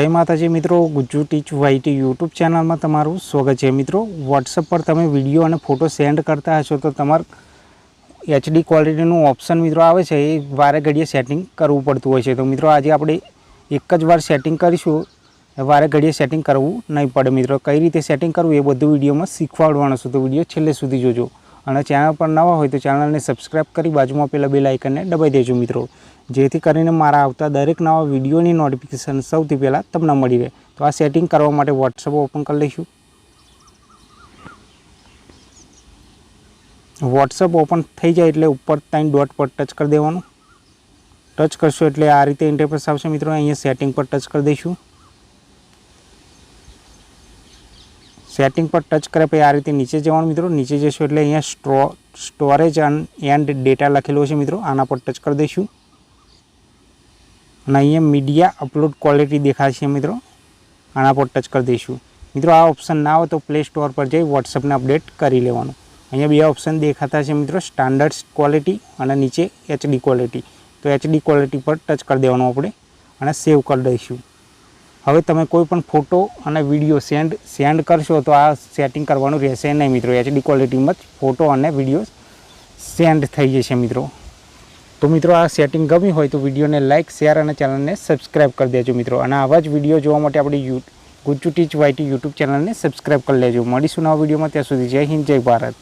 જય માતાજી મિત્રો, ગુજ્જુ ટીચ વાયટી યુટ્યુબ ચેનલમાં તમારું સ્વાગત છે. મિત્રો વોટ્સઅપ પર તમે વીડિયો અને ફોટો સેન્ડ કરતા હશો તો તમારે એચડી ક્વોલિટીનું ઓપ્શન મિત્રો આવે છે, એ વારે ઘડીએ સેટિંગ કરવું પડતું હોય છે. તો મિત્રો, આજે આપણે એક જ વાર સેટિંગ કરીશું વારે ઘડીએ સેટિંગ કરવું નહીં પડે. મિત્રો, કઈ રીતે સેટિંગ કરવું એ બધું વિડીયોમાં શીખવાડવાનું છું. તો વીડિયો છેલ્લે સુધી જોજો. અને ચેનલ પર નવા હોય તો ચેનલને સબસ્ક્રાઈબ કરી બાજુમાં પેલા બે લાઇકનને દબાઈ દેજો મિત્રો. જેથી કરીને મારા આવતા દરેક નવા વિડીયોની નોટિફિકેશન સૌથી પહેલાં તમને મળી રહે. તો આ સેટિંગ કરવા માટે વોટ્સઅપ ઓપન કરી લઈશું. વોટ્સઅપ ઓપન થઈ જાય એટલે ઉપર ત્રણ ડોટ પર ટચ કરી દેવાનું. ટચ કરશો એટલે આ રીતે ઇન્ટરફેસ આવશે મિત્રો. અહીંયા સેટિંગ પર ટચ કરી દઈશું. સેટિંગ પર ટચ કર્યા પછી આ રીતે નીચે જવાનું મિત્રો. નીચે જશો એટલે અહીંયા સ્ટ્રો સ્ટોરેજ એન્ડ ડેટા લખેલો છે મિત્રો. આના પર ટચ કરી દઈશું. અને અહીંયા મીડિયા અપલોડ ક્વોલિટી દેખાશે મિત્રો. આના પર ટચ કરી દઈશું. મિત્રો આ ઓપ્શન ના હોય તો પ્લે સ્ટોર પર જઈ વોટ્સઅપને અપડેટ કરી લેવાનું. અહીંયા બે ઓપ્શન દેખાતા છે મિત્રો. સ્ટાન્ડર્ડ ક્વોલિટી અને નીચે એચડી ક્વોલિટી. તો એચડી ક્વોલિટી પર ટચ કરી દેવાનું આપણે. અને સેવ કરી દઈશું. હવે તમે કોઈ પણ ફોટો અને વીડિયો સેન્ડ સેન્ડ કરશો તો આ સેટિંગ કરવાનું રહેશે નહીં મિત્રો. એચડી ક્વોલિટીમાં જ ફોટો અને વીડિયો સેન્ડ થઈ જશે મિત્રો. તો મિત્રો આ સેટિંગ ગમી હોય તો વિડીયોને લાઇક શેર અને ચેનલને સબસ્ક્રાઈબ કરી દેજો મિત્રો. અને આવા જ વીડિયો જોવા માટે આપણી યુ ગુચ્ચુ ટીચ વાયટી યુટ્યુબ ચેનલને સબસ્ક્રાઈબ કરી લેજો. મળીશું નવા વિડીયોમાં. ત્યાં સુધી જય હિન્દ, જય ભારત.